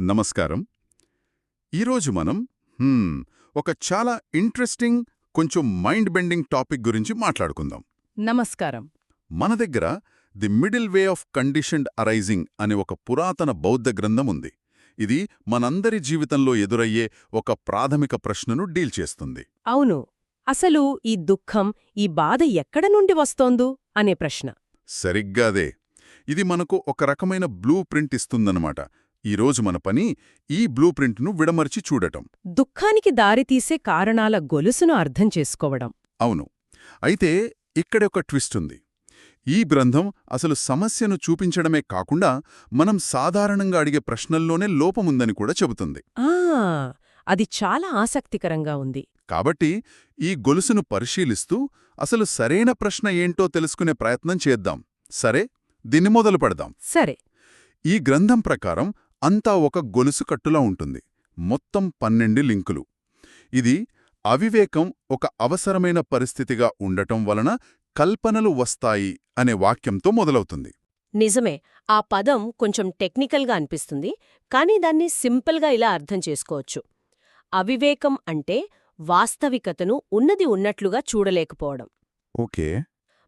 నమస్కారం. ఈరోజు మనం హ్మ్, ఒక చాలా ఇంట్రెస్టింగ్ కొంచెం మైండ్ బెండింగ్ టాపిక్ గురించి మాట్లాడుకుందాం. నమస్కారం. మన దగ్గర the middle way of conditioned arising అనే ఒక పురాతన బౌద్ధ గ్రంథం ఉంది. ఇది మనందరి జీవితంలో ఎదురయ్యే ఒక ప్రాథమిక ప్రశ్నను డీల్ చేస్తుంది. అవును. అసలు ఈ దుఃఖం ఈ బాధ ఎక్కడ నుండి వస్తోందు? అనే ప్రశ్న. సరిగ్గా అదే. ఇది మనకు ఒక రకమైన బ్లూ ప్రింట్ ఇస్తుందన్నమాట. ఈరోజు మన పని ఈ బ్లూ ప్రింట్ను విడమర్చి చూడటం. దుఃఖానికి దారితీసే కారణాల గొలుసును అర్థం చేసుకోవడం. అవును. అయితే ఇక్కడ ఒక ట్విస్ట్ ఉంది. ఈ గ్రంథం అసలు సమస్యను చూపించడమే కాకుండా మనం సాధారణంగా అడిగే ప్రశ్నల్లోనే లోపముందని కూడా చెబుతుంది. ఆ! అది చాలా ఆసక్తికరంగా ఉంది. కాబట్టి ఈ గొలుసును పరిశీలిస్తూ అసలు సరైన ప్రశ్న ఏంటో తెలుసుకునే ప్రయత్నం చేద్దాం. సరే? దీన్ని మొదలు పెడదాం. సరే. ఈ గ్రంథం ప్రకారం అంతా ఒక గొలుసు కట్టులా ఉంటుంది. మొత్తం పన్నెండు లింకులు. ఇది అవివేకం ఒక అవసరమైన పరిస్థితిగా ఉండటం వలన కల్పనలు వస్తాయి అనే వాక్యంతో మొదలవుతుంది. నిజమే ఆ పదం కొంచెం టెక్నికల్గా అనిపిస్తుంది కానీ దాన్ని సింపుల్గా ఇలా అర్థం చేసుకోవచ్చు. అవివేకం అంటే వాస్తవికతను ఉన్నది ఉన్నట్లుగా చూడలేకపోవడం. ఓకే.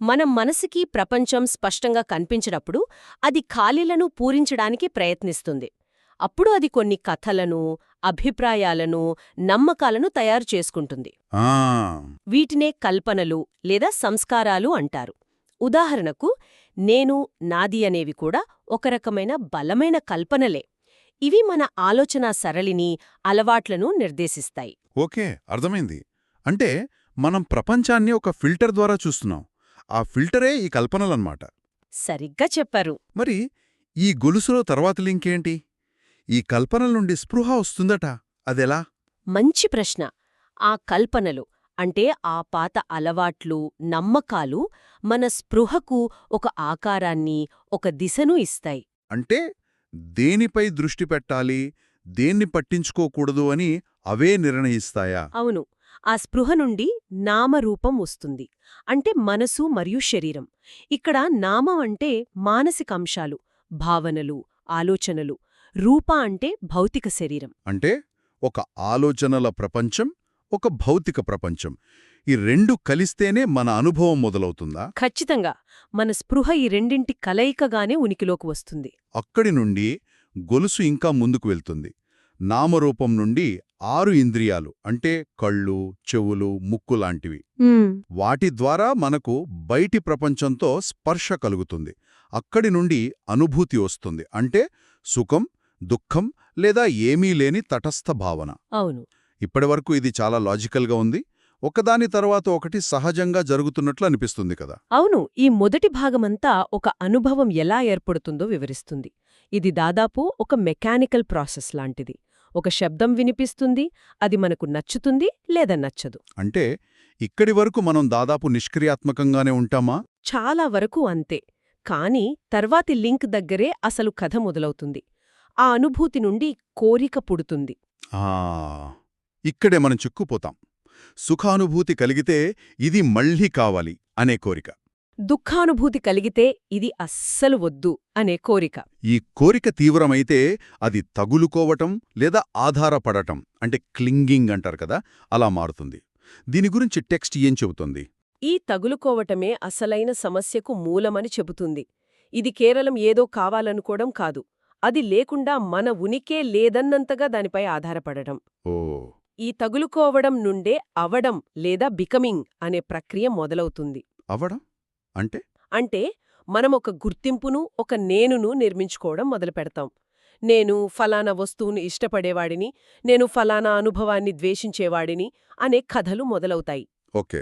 మనం మనసుకి ప్రపంచం స్పష్టంగా కనిపించినప్పుడు అది ఖాళీలను పూరించడానికి ప్రయత్నిస్తుంది. అప్పుడు అది కొన్ని కథలను అభిప్రాయాలను నమ్మకాలను తయారు చేసుకుంటుంది. వీటినే కల్పనలు లేదా సంస్కారాలు అంటారు. ఉదాహరణకు నేను నాది అనేవి కూడా ఒక రకమైన బలమైన కల్పనలే. ఇవి మన ఆలోచనా సరళిని అలవాట్లను నిర్దేశిస్తాయి. ఓకే అర్థమైంది. అంటే మనం ప్రపంచాన్ని ఒక ఫిల్టర్ ద్వారా చూస్తున్నాం. ఆ ఫిల్టరే ఈ కల్పనలన్నమాట. సరిగ్గా చెప్పారు. మరి ఈ గొలుసులో తర్వాత లింకేంటి? ఈ కల్పనల నుండి స్పృహ వస్తుందట. అదెలా? మంచి ప్రశ్న. ఆ కల్పనలు అంటే ఆ పాత అలవాట్లు నమ్మకాలు మన స్పృహకు ఒక ఆకారాన్ని ఒక దిశను ఇస్తాయి. అంటే దేనిపై దృష్టి పెట్టాలి దేన్ని పట్టించుకోకూడదు అని అవే నిర్ణయిస్తాయా? అవును. ఆ స్పృహ నుండి నామరూపం వస్తుంది. అంటే మనసు మరియు శరీరం. ఇక్కడ నామం అంటే మానసిక అంశాలు భావనలు ఆలోచనలు. రూప అంటే భౌతిక శరీరం. అంటే ఒక ఆలోచనల ప్రపంచం ఒక భౌతిక ప్రపంచం. ఈ రెండు కలిస్తేనే మన అనుభవం మొదలవుతుందా? ఖచ్చితంగా. మన స్పృహ ఈ రెండింటి కలయికగానే ఉనికిలోకి వస్తుంది. అక్కడి నుండి గొలుసు ఇంకా ముందుకు వెళ్తుంది. నామరూపం నుండి ఆరు ఇంద్రియాలు అంటే కళ్ళు చెవులు ముక్కు లాంటివి. వాటి ద్వారా మనకు బయటి ప్రపంచంతో స్పర్శ కలుగుతుంది. అక్కడి నుండి అనుభూతి వస్తుంది. అంటే సుఖం దుఃఖం లేదా ఏమీ లేని తటస్థ భావన. అవును. ఇప్పటివరకు ఇది చాలా లాజికల్గా ఉంది. ఒకదాని తర్వాత ఒకటి సహజంగా జరుగుతున్నట్లు అనిపిస్తుంది కదా. అవును ఈ మొదటి భాగమంతా ఒక అనుభవం ఎలా ఏర్పడుతుందో వివరిస్తుంది. ఇది దాదాపు ఒక మెకానికల్ ప్రాసెస్ లాంటిది. ఒక శబ్దం వినిపిస్తుంది అది మనకు నచ్చుతుంది లేదా నచ్చదు. అంటే ఇక్కడి వరకు మనం దాదాపు నిష్క్రియాత్మకంగానే ఉంటామా? చాలా వరకు అంతే. కాని తర్వాతి లింక్ దగ్గరే అసలు కథ మొదలవుతుంది. ఆ అనుభూతి నుండి కోరిక పుడుతుంది. ఆ ఇక్కడే మనం చిక్కుపోతాం. సుఖానుభూతి కలిగితే ఇది మళ్ళీ కావాలి అనే కోరిక. దుఃఖానుభూతి కలిగితే ఇది అస్సలు వద్దు అనే కోరిక. ఈ కోరిక తీవ్రమైతే అది తగులుకోవటం లేదా ఆధారపడటం అంటే క్లింగింగ్ అంటారు కదా అలా మారుతుంది. దీని గురించి టెక్స్ట్ ఏం చెబుతుంది? ఈ తగులుకోవటమే అసలైన సమస్యకు మూలమని చెబుతుంది. ఇది కేవలం ఏదో కావాలనుకోవడం కాదు. అది లేకుండా మన ఉనికే లేదన్నంతగా దానిపై ఆధారపడటం ఓ. ఈ తగులుకోవడం నుండే అవడం లేదా బికమింగ్ అనే ప్రక్రియ మొదలవుతుంది. అవడం? అంటే? అంటే మనం ఒక గుర్తింపును ఒక నేనును నిర్మించుకోవడం మొదలుపెడతాం. నేను ఫలానా వస్తువును ఇష్టపడేవాడిని నేను ఫలానా అనుభవాన్ని ద్వేషించేవాడిని అనే కథలు మొదలవుతాయి. ఓకే.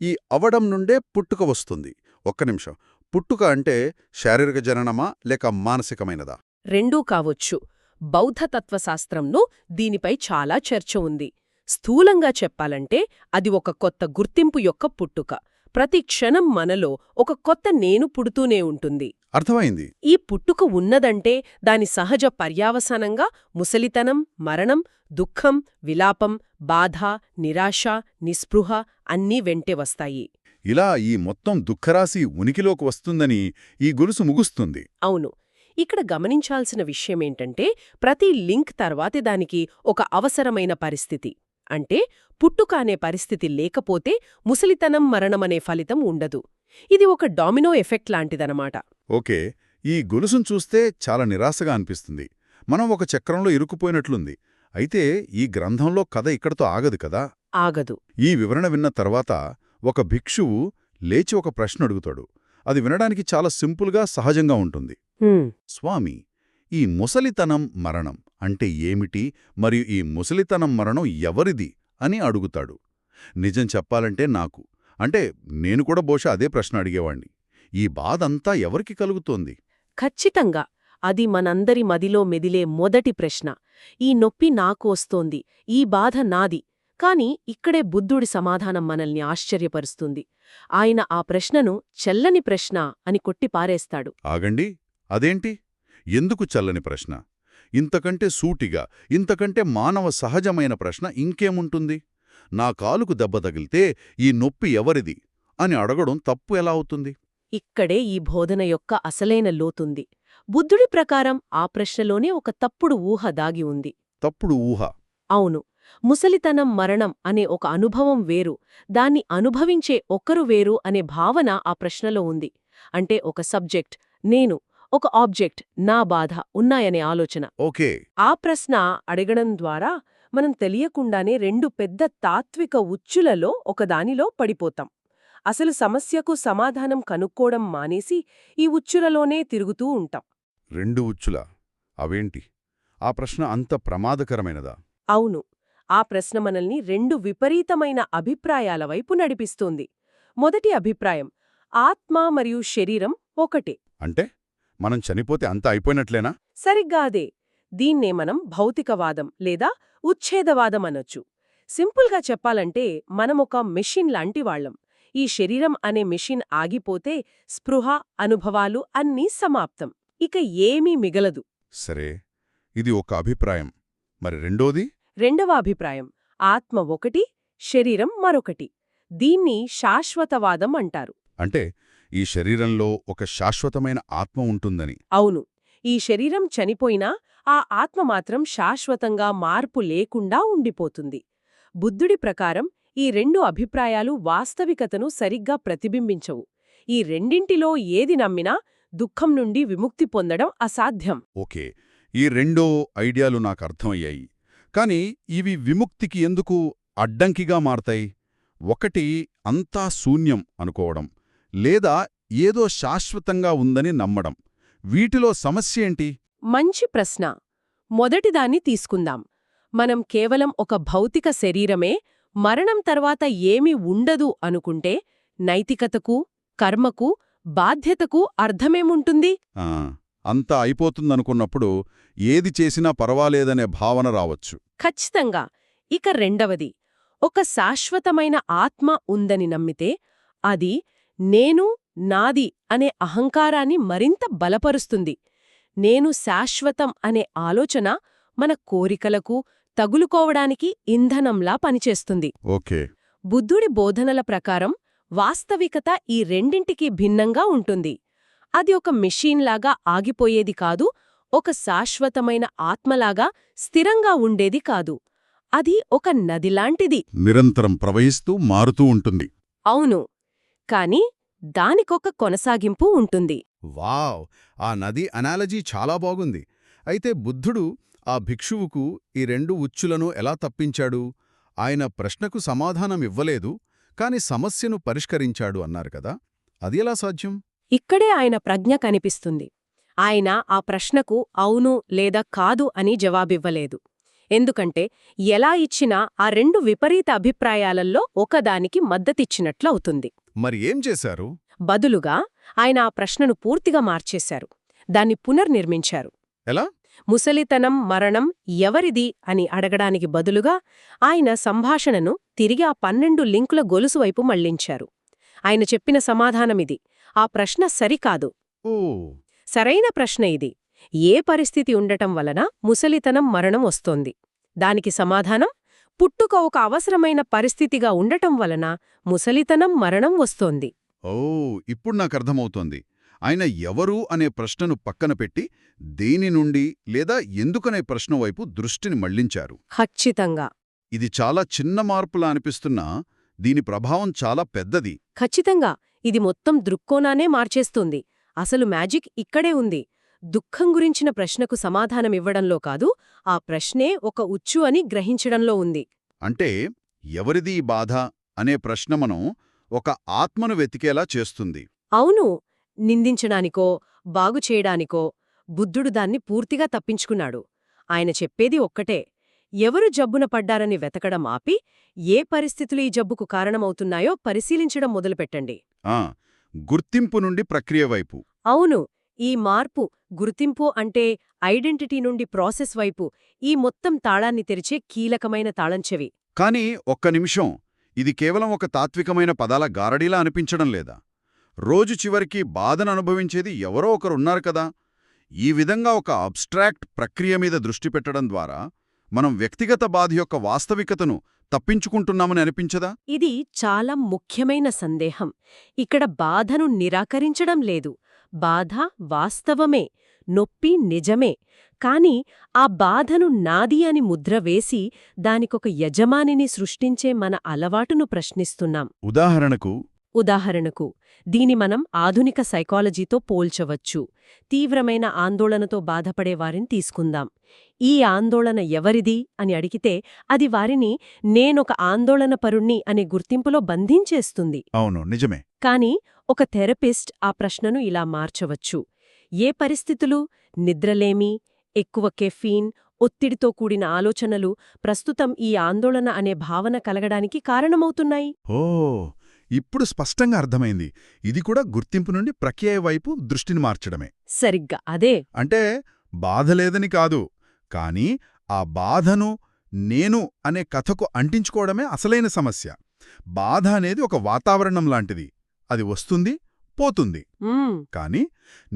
ఈ అవడం నుండే పుట్టుక వస్తుంది. ఒక్క నిమిషం. పుట్టుక అంటే శారీరక జననమా లేక మానసికమైనదా? రెండూ కావొచ్చు. బౌద్ధ తత్వశాస్త్రంలో దీనిపై చాలా చర్చ ఉంది. స్థూలంగా చెప్పాలంటే అది ఒక కొత్త గుర్తింపు యొక్క పుట్టుక. ప్రతి క్షణం మనలో ఒక కొత్త నేను పుడుతూనే ఉంటుంది. అర్థమైంది. ఈ పుట్టుక ఉన్నదంటే దాని సహజ పర్యావసానంగా ముసలితనం మరణం దుఃఖం విలాపం బాధ నిరాశ నిస్పృహ అన్నీ వెంటే వస్తాయి. ఇలా ఈ మొత్తం దుఃఖరాశి ఉనికిలోకి వస్తుందని ఈ గొలుసు ముగుస్తుంది. అవును. ఇక్కడ గమనించాల్సిన విషయమేంటంటే ప్రతి లింక్ తర్వాతి దానికి ఒక అవసరమైన పరిస్థితి. అంటే పుట్టుక అనే పరిస్థితి లేకపోతే ముసలితనం మరణమనే ఫలితం ఉండదు. ఇది ఒక డామినో ఎఫెక్ట్ లాంటిదనమాట. ఓకే ఈ గొలుసును చూస్తే చాలా నిరాశగా అనిపిస్తుంది. మనం ఒక చక్రంలో ఇరుక్కుపోయినట్లుంది. అయితే ఈ గ్రంథంలో కథ ఇక్కడతో ఆగదు కదా? ఆగదు. ఈ వివరణ విన్న తర్వాత ఒక భిక్షువు లేచి ఒక ప్రశ్న అడుగుతాడు అది వినడానికి చాలా సింపుల్గా సహజంగా ఉంటుంది. స్వామి ఈ ముసలితనం మరణం అంటే ఏమిటి? మరియు ఈ ముసలితనం మరణం ఎవరిది? అని అడుగుతాడు. నిజం చెప్పాలంటే నాకు. అంటే నేను కూడా బహుశా అదే ప్రశ్న అడిగేవాణ్ణి. ఈ బాధంతా ఎవరికి కలుగుతోంది? ఖచ్చితంగా. అది మనందరి మదిలో మెదిలే మొదటి ప్రశ్న. ఈ నొప్పి నాకు వస్తోంది. ఈ బాధ నాది. కాని ఇక్కడే బుద్ధుడి సమాధానం మనల్ని ఆశ్చర్యపరుస్తుంది. ఆయన ఆ ప్రశ్నను చెల్లని ప్రశ్న అని కొట్టి పారేస్తాడు ఆగండి. అదేంటి? ఎందుకు చల్లని ప్రశ్న? ఇంతకంటే సూటిగా ఇంతకంటే మానవ సహజమైన ప్రశ్న ఇంకేముంటుంది? నా కాలుకు దెబ్బ తగిలితే ఈ నొప్పి ఎవరిది? అని అడగడం తప్పు ఎలా అవుతుంది? ఇక్కడే ఈ బోధన యొక్క అసలైన లోతుంది. బుద్ధుడి ప్రకారం ఆ ప్రశ్నలోనే ఒక తప్పుడు ఊహ దాగి ఉంది. తప్పుడు ఊహ. అవును. ముసలితనం మరణం అనే ఒక అనుభవం వేరు. దాన్ని అనుభవించే ఒకరు వేరు అనే భావన ఆ ప్రశ్నలో ఉంది. అంటే ఒక సబ్జెక్ట్ నేను ఒక ఆబ్జెక్ట్ నా బాధ ఉన్నాయనే ఆలోచన. ఓకే. ఆ ప్రశ్న అడగడం ద్వారా మనం తెలియకుండానే రెండు పెద్ద తాత్విక ఉచ్చులలో ఒకదానిలో పడిపోతాం. అసలు సమస్యకు సమాధానం కనుక్కోవడం మానేసి ఈ ఉచ్చులలోనే తిరుగుతూ ఉంటాం. రెండు ఉచ్చులా? అవేంటి? ఆ ప్రశ్న అంత ప్రమాదకరమైనదా? అవును. ఆ ప్రశ్న మనల్ని రెండు విపరీతమైన అభిప్రాయాల వైపు నడిపిస్తోంది. మొదటి అభిప్రాయం ఆత్మ మరియు శరీరం ఒకటే. అంటే? మనం చనిపోతే అంత అయిపోయినట్లేనా? సరిగ్గా అదే దీన్నే మనం భౌతికవాదం లేదా ఉచ్ఛేదవాదం అనొచ్చు. సింపుల్గా చెప్పాలంటే మనమొక మెషిన్ లాంటి వాళ్ళం. ఈ శరీరం అనే మెషిన్ ఆగిపోతే స్పృహ అనుభవాలు అన్నీ సమాప్తం. ఇక ఏమీ మిగలదు. సరే. ఇది ఒక అభిప్రాయం. మరి రెండోది? రెండవ అభిప్రాయం. ఆత్మ ఒకటి శరీరం మరొకటి. దీన్ని శాశ్వతవాదం అంటారు. అంటే ఈ శరీరంలో ఒక శాశ్వతమైన ఆత్మ ఉంటుందని. అవును. ఈ శరీరం చనిపోయినా ఆ ఆత్మ మాత్రం శాశ్వతంగా మార్పు లేకుండా ఉండిపోతుంది. బుద్ధుడి ప్రకారం ఈ రెండు అభిప్రాయాలు వాస్తవికతను సరిగ్గా ప్రతిబింబించవు. ఈ రెండింటిలో ఏది నమ్మినా దుఃఖం నుండి విముక్తి పొందడం అసాధ్యం. ఓకే. ఈ రెండో ఐడియాలు నాకు అర్థమయ్యాయి. కాని ఇవి విముక్తికి ఎందుకు అడ్డంకిగా మారతాయి? ఒకటి అంతా శూన్యం అనుకోవడం. లేదా ఏదో శాశ్వతంగా ఉందని నమ్మడం. వీటిలో సమస్య ఏంటి? మంచి ప్రశ్న. మొదటిదాన్ని తీసుకుందాం. మనం కేవలం ఒక భౌతిక శరీరమే మరణం తర్వాత ఏమీ ఉండదు అనుకుంటే నైతికతకు కర్మకు బాధ్యతకు అర్థమేముంటుంది? ఆ, అంతా అయిపోతుందనుకున్నప్పుడు ఏది చేసినా పర్వాలేదనే భావన రావచ్చు. ఖచ్చితంగా. ఇక రెండవది. ఒక శాశ్వతమైన ఆత్మ ఉందని నమ్మితే అది నేను నాది అనే అహంకారాన్ని మరింత బలపరుస్తుంది. నేను శాశ్వతం అనే ఆలోచన మన కోరికలకు తగులుకోవడానికి ఇంధనంలా పనిచేస్తుంది. ఓకే. బుద్ధుడి బోధనల ప్రకారం వాస్తవికత ఈ రెండింటికి భిన్నంగా ఉంటుంది. అది ఒక మెషీన్లాగా ఆగిపోయేది కాదు ఒక శాశ్వతమైన ఆత్మలాగా స్థిరంగా ఉండేది కాదు. అది ఒక నదిలాంటిది. నిరంతరం ప్రవహిస్తూ మారుతూ ఉంటుంది. అవును. కాని దానికొక కొనసాగింపు ఉంటుంది. వావ్! ఆ నది అనాలజీ చాలా బాగుంది. అయితే బుద్ధుడు ఆ భిక్షువుకు ఈ రెండు ఉచ్చులను ఎలా తప్పించాడు? ఆయన ప్రశ్నకు సమాధానం ఇవ్వలేదు కాని సమస్యను పరిష్కరించాడు అన్నారు కదా! అది ఎలా సాధ్యం? ఇక్కడే ఆయన ప్రజ్ఞ కనిపిస్తుంది. ఆయన ఆ ప్రశ్నకు అవును లేదా కాదు అని జవాబివ్వలేదు. ఎందుకంటే ఎలా ఇచ్చినా ఆ రెండు విపరీత అభిప్రాయాలలో ఒకదానికి మద్దతిచ్చినట్లవుతుంది. మరి ఏం చేశారు? బదులుగా ఆయన ఆ ప్రశ్నను పూర్తిగా మార్చేశారు. దాన్ని పునర్నిర్మించారు. ఎలా? ముసలితనం మరణం ఎవరిది అని అడగడానికి బదులుగా ఆయన సంభాషణను తిరిగి ఆ పన్నెండు లింకుల గొలుసు వైపు మళ్ళించారు. ఆయన చెప్పిన సమాధానమిది. ఆ ప్రశ్న సరికాదు. సరైన ప్రశ్న ఇది. ఏ పరిస్థితి ఉండటం వలన ముసలితనం మరణం వస్తోంది? దానికి సమాధానం? పుట్టుక ఒక అవసరమైన పరిస్థితిగా ఉండటం వలన ముసలితనం మరణం వస్తోంది. ఓ ఇప్పుడు నాకు అర్థమవుతోంది. ఆయన ఎవరు అనే ప్రశ్నను పక్కన పెట్టి దేని నుండి లేదా ఎందుకనే ప్రశ్న వైపు దృష్టిని మళ్ళించారు. ఖచ్చితంగా. ఇది చాలా చిన్న మార్పులా అనిపిస్తున్నా దీని ప్రభావం చాలా పెద్దది. ఖచ్చితంగా. ఇది మొత్తం దృక్కోణానే మార్చేస్తుంది. అసలు మ్యాజిక్ ఇక్కడే ఉంది. దుఃఖం గురించిన ప్రశ్నకు సమాధానమివ్వడంలో కాదు ఆ ప్రశ్నే ఒక ఉచ్చు అని గ్రహించడంలో ఉంది. అంటే ఎవరిది ఈ బాధ అనే ప్రశ్న మనం ఒక ఆత్మను వెతికేలా చేస్తుంది. అవును నిందించడానికో బాగుచేయడానికో బుద్ధుడు దాన్ని పూర్తిగా తప్పించుకున్నాడు. ఆయన చెప్పేది ఒక్కటే ఎవరు జబ్బున పడ్డారని వెతకడం ఆపి ఏ పరిస్థితులు ఈ జబ్బుకు కారణమవుతున్నాయో పరిశీలించడం మొదలుపెట్టండి. ఆ గుర్తింపు నుండి ప్రక్రియ వైపు. అవును ఈ మార్పు గుర్తింపు అంటే ఐడెంటిటీ నుండి ప్రాసెస్ వైపు ఈ మొత్తం తాళాన్ని తెరిచే కీలకమైన తాళంచెవి కానీ ఒక్క నిమిషం. ఇది కేవలం ఒక తాత్వికమైన పదాల గారడీలా అనిపించడం లేదా? రోజు చివరికి బాధను అనుభవించేది ఎవరో ఒకరున్నారు కదా? ఈ విధంగా ఒక అబ్స్ట్రాక్ట్ ప్రక్రియ మీద దృష్టి పెట్టడం ద్వారా మనం వ్యక్తిగత బాధ యొక్క వాస్తవికతను తప్పించుకుంటున్నామని అనిపించదా? ఇది చాలా ముఖ్యమైన సందేహం. ఇక్కడ బాధను నిరాకరించడం లేదు. బాధ వాస్తవమే నొప్పి నిజమే. కాని ఆ బాధను నాది అని ముద్ర వేసి దానికొక యజమానిని సృష్టించే మన అలవాటును ప్రశ్నిస్తున్నాం. ఉదాహరణకు ఉదాహరణకు దీని మనం ఆధునిక సైకాలజీతో పోల్చవచ్చు. తీవ్రమైన ఆందోళనతో బాధపడే వారిని తీసుకుందాం. ఈ ఆందోళన ఎవరిది? అని అడిగితే అది వారిని నేనొక ఆందోళనపరుణ్ణి అనే గుర్తింపులో బంధించేస్తుంది. అవును నిజమే. కాని ఒక థెరపిస్ట్ ఆ ప్రశ్నను ఇలా మార్చవచ్చు. ఏ పరిస్థితులు? నిద్రలేమి ఎక్కువ కెఫీన్ ఒత్తిడితో కూడిన ఆలోచనలు ప్రస్తుతం ఈ ఆందోళన అనే భావన కలగడానికి కారణమవుతున్నాయి? ఓ ఇప్పుడు స్పష్టంగా అర్థమైంది. ఇది కూడా గుర్తింపు నుండి ప్రక్రియ వైపు దృష్టిని మార్చడమే. సరిగ్గా అదే. అంటే బాధ లేదని కాదు కానీ ఆ బాధను నేను అనే కథకు అంటించుకోవడమే అసలైన సమస్య. బాధ అనేది ఒక వాతావరణం లాంటిది. అది వస్తుంది పోతుంది. కాని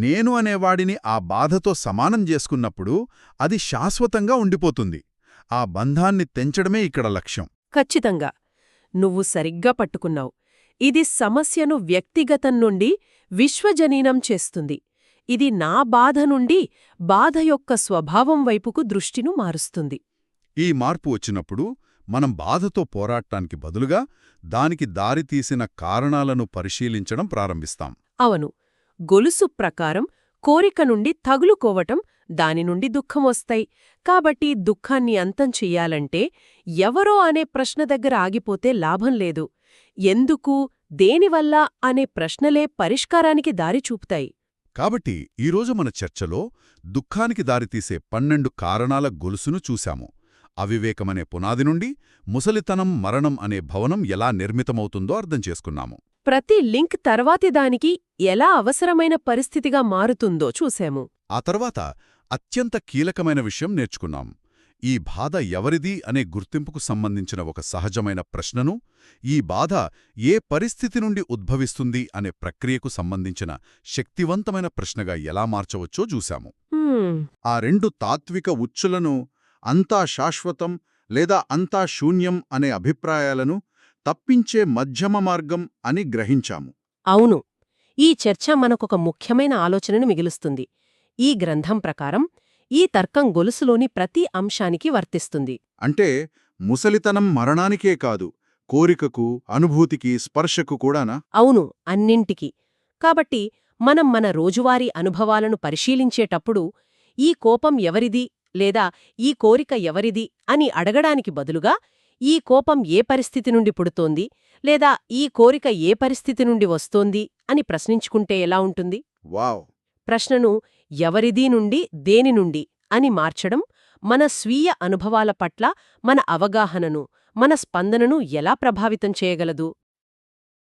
నేను అనేవాడిని ఆ బాధతో సమానం చేసుకున్నప్పుడు అది శాశ్వతంగా ఉండిపోతుంది. ఆ బంధాన్ని తెంచడమే ఇక్కడ లక్ష్యం. ఖచ్చితంగా. నువ్వు సరిగ్గా పట్టుకున్నావు. ఇది సమస్యను వ్యక్తిగతం నుండి విశ్వజనీనం చేస్తుంది. ఇది నా బాధ నుండి బాధ యొక్క స్వభావం వైపుకు దృష్టిను మారుస్తుంది. ఈ మార్పు వచ్చినప్పుడు మనం బాధతో పోరాటానికి బదులుగా దానికి దారితీసిన కారణాలను పరిశీలించడం ప్రారంభిస్తాం. అవను. గొలుసు ప్రకారం కోరిక నుండి తగులుకోవటం దాని నుండి దుఃఖం వస్తాయి. కాబట్టి దుఃఖాన్ని అంతం చెయ్యాలంటే ఎవరో అనే ప్రశ్న దగ్గర ఆగిపోతే లాభం లేదు. ఎందుకు దేనివల్ల అనే ప్రశ్నలే పరిష్కారానికి దారి చూపుతాయి. కాబట్టి ఈరోజు మన చర్చలో దుఃఖానికి దారితీసే పన్నెండు కారణాల గొలుసును చూశాము. అవివేకమనే పునాది నుండి ముసలితనం మరణం అనే భవనం ఎలా నిర్మితమవుతుందో అర్థం చేసుకున్నాము. ప్రతి లింక్ తర్వాతి దానికి ఎలా అవసరమైన పరిస్థితిగా మారుతుందో చూశాము. ఆ తర్వాత అత్యంత కీలకమైన విషయం నేర్చుకున్నాం. ఈ బాధ ఎవరిది అనే గుర్తింపుకు సంబంధించిన ఒక సహజమైన ప్రశ్నను ఈ బాధ ఏ పరిస్థితి నుండి ఉద్భవిస్తుంది అనే ప్రక్రియకు సంబంధించిన శక్తివంతమైన ప్రశ్నగా ఎలా మార్చవచ్చో చూశాము. ఆ రెండు తాత్విక ఉచ్చులను అంతా శాశ్వతం లేదా అంతా శూన్యం అనే అభిప్రాయాలను తప్పించే మధ్యమ మార్గం అని గ్రహించాము. అవును. ఈ చర్చ మనకొక ముఖ్యమైన ఆలోచనను మిగులుస్తుంది. ఈ గ్రంథం ప్రకారం ఈ తర్కం గొలుసులోని ప్రతి అంశానికి వర్తిస్తుంది. అంటే ముసలితనం మరణానికే కాదు కోరికకు అనుభూతికి స్పర్శకు కూడానా? అవును అన్నింటికి. కాబట్టి మనం మన రోజువారీ అనుభవాలను పరిశీలించేటప్పుడు ఈ కోపం ఎవరిది? లేదా ఈ కోరిక ఎవరిది అని అడగడానికి బదులుగా ఈ కోపం ఏ పరిస్థితి నుండి పుడుతోంది లేదా ఈ కోరిక ఏ పరిస్థితి నుండి వస్తోంది అని ప్రశ్నించుకుంటే ఎలా ఉంటుంది? వావ్! ప్రశ్నను ఎవరిదీ నుండి దేని నుండి అని మార్చడం మన స్వీయ అనుభవాల పట్ల మన అవగాహనను మన స్పందనను ఎలా ప్రభావితం చేయగలదు?